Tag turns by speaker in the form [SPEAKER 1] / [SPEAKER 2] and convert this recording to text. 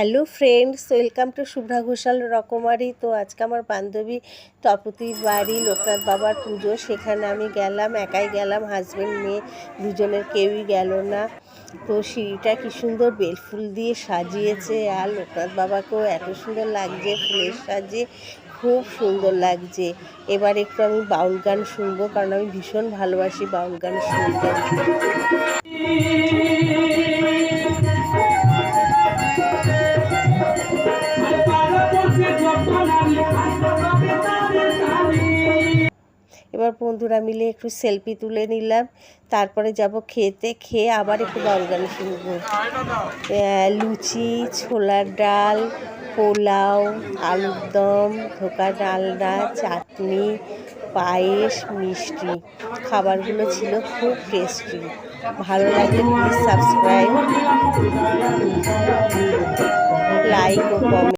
[SPEAKER 1] Hello friends, welcome to Shubhra Ghoshal রকমারি। তো আজকে আমার বান্ধবী তপতির বাড়ি, লোকনাথ বাবার পুজো। সেখানে আমি গেলাম, একাই গেলাম হাজব্যান্ড মেয়ে, দুজনের কেউই গেল না। তো সিঁড়িটা কি সুন্দর বেলফুল দিয়ে সাজিয়েছে আর লোকনাথ বাবাকেও এত সুন্দর লাগছে, ফুলের সাজে খুব সুন্দর লাগছে। এবার একটু আমি বাউল গান শুনব, কারণ আমি ভীষণ ভালোবাসি বাউল গান শুনতে। এবার বন্ধুরা মিলে একটু সেলফি তুলে নিলাম। তারপরে যাব খেতে, খেয়ে আবার একটু বাউল গান শুনব লুচি, ছোলার ডাল, পোলাও, আলুর দম, ধোকা ডালনা চাটনি, পায়েস, মিষ্টি। খাবারগুলো ছিল খুব টেস্টি ভালো লাগলে প্লিজ সাবস্ক্রাইব লাইক ও কমেন্ট